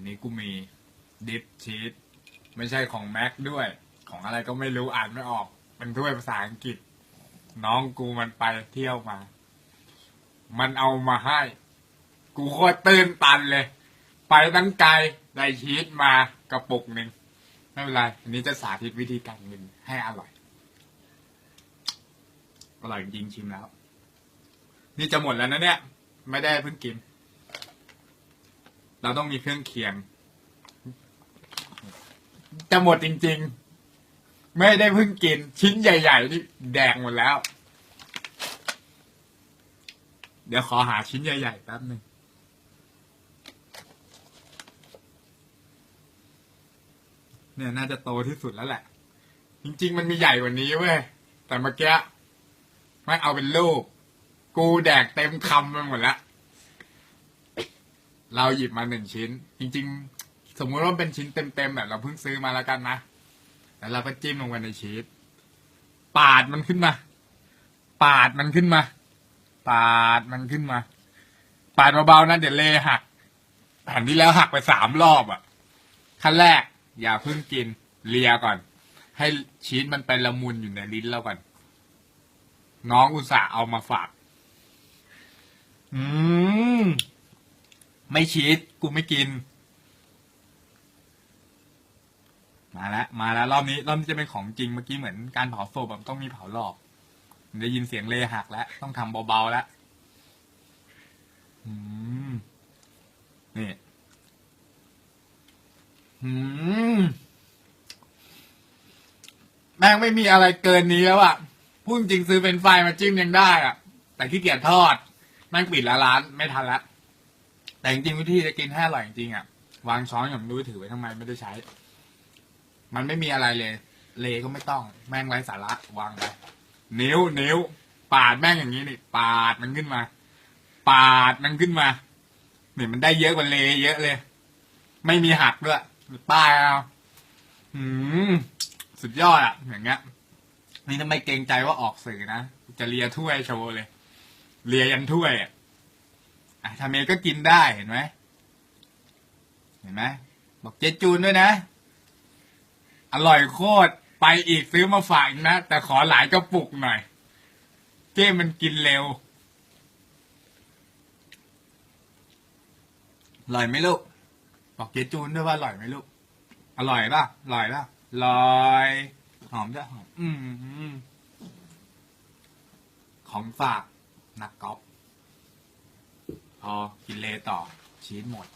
ันนี้กูมีดิฟชีสไม่ใช่ของแม็กด้วย ของอะไรก็ไม่รู้อ่านไม่ออก เป็นถ้วยภาษาอังกฤษ น้องกูมันไปเที่ยวมา มันเอามาให้ กูโคตรตื่นตันเลย ไปตั้งไกลได้ชีสมากระปุกหนึ่งไม่เป็นไรอันนี้จะสาธิตวิธีการกินให้อร่อยอร่อยจริงชิมแล้ว นี่จะหมดแล้วนะเนี่ย ไม่ได้เพิ่งกิน เราต้องมีเครื่องเคียง จะหมดจริง ๆ ไม่ได้เพิ่งกิน ชิ้นใหญ่ ๆ นี่แดงหมดแล้ว เดี๋ยวขอหาชิ้นใหญ่ ๆ แป๊บหนึ่งเนี่ยน่าจะโตที่สุดแล้วแหละ จริง ๆ มันมีใหญ่กว่านี้เว้ย แต่เมื่อกี้ไม่เอาเป็นลูก กูแดกเต็มคำไปหมดแล้ว เราหยิบมาหนึ่งชิ้น จริง ๆ สมมุติว่าเป็นชิ้นเต็มๆแบบเราเพิ่งซื้อมาแล้วกันนะแล้วเราก็จิ้มลงไปในชีสปาดมันขึ้นมา ปาดมันขึ้นมา ปาดมันขึ้นมา ปาดเบาๆนะเดี๋ยวเลหักแผ่นที่แล้วหักไปสามรอบอะขั้นแรก อย่าเพิ่งกินเลียก่อน ให้ชีสมันไปละมุนอยู่ในลิ้นเราก่อน น้องอุตส่าห์เอามาฝาก อืม ไม่ชีสกูไม่กิน มาแล้วมาแล้วรอบนี้ รอบนี้จะเป็นของจริงเมื่อกี้เหมือนการเผาศพแบบต้องมีเผาหลอกได้ยินเสียงเลหักแล้ว ต้องทำเบาๆแล้วนี่แม่งไม่มีอะไรเกินนี้แล้วอะพูดจริงซื้อเป็นไฟมาจิ้มยังได้อะแต่ขี้เกียจทอด แม่งปิดแล้วร้านไม่ทันละ แต่จริงๆวิธีจะกินให้อร่อยจริงๆอะวางช้อนกับมือถือไว้ทำไมไม่ได้ใช้ มันไม่มีอะไรเลย เลก็ไม่ต้อง แม่งไร้สาระวางไปนิ้วนิ้ว ปาดแม่งอย่างนี้นี่ ปาดมันขึ้นมา ปาดมันขึ้นมาเนี่ยมันได้เยอะกว่าเลเยอะเลย ไม่มีหักด้วยป้ายเอาหืมสุดยอดอะ อย่างเงี้ย นี่ทำไมเกรงใจว่าออกสื่อนะ จะเลียถ้วยโชว์เลย เลียยันถ้วยอะ อะทำเองก็กินได้เห็นไหมเห็นไหมบอกเจจูนด้วยนะ อร่อยโคตรไปอีกซื้อมาฝากอีกนะ แต่ขอหลายกระปุกหน่อย เจ้มันกินเร็วอร่อยไหมลูกบอกเจจูนด้วยว่าอร่อยไหมลูกอร่อยป่ะอร่อยป่ะอร่อย หอมจ้ะหอมอืมของฝากนักกอล์ฟ พอกินเลต่อชีสหมด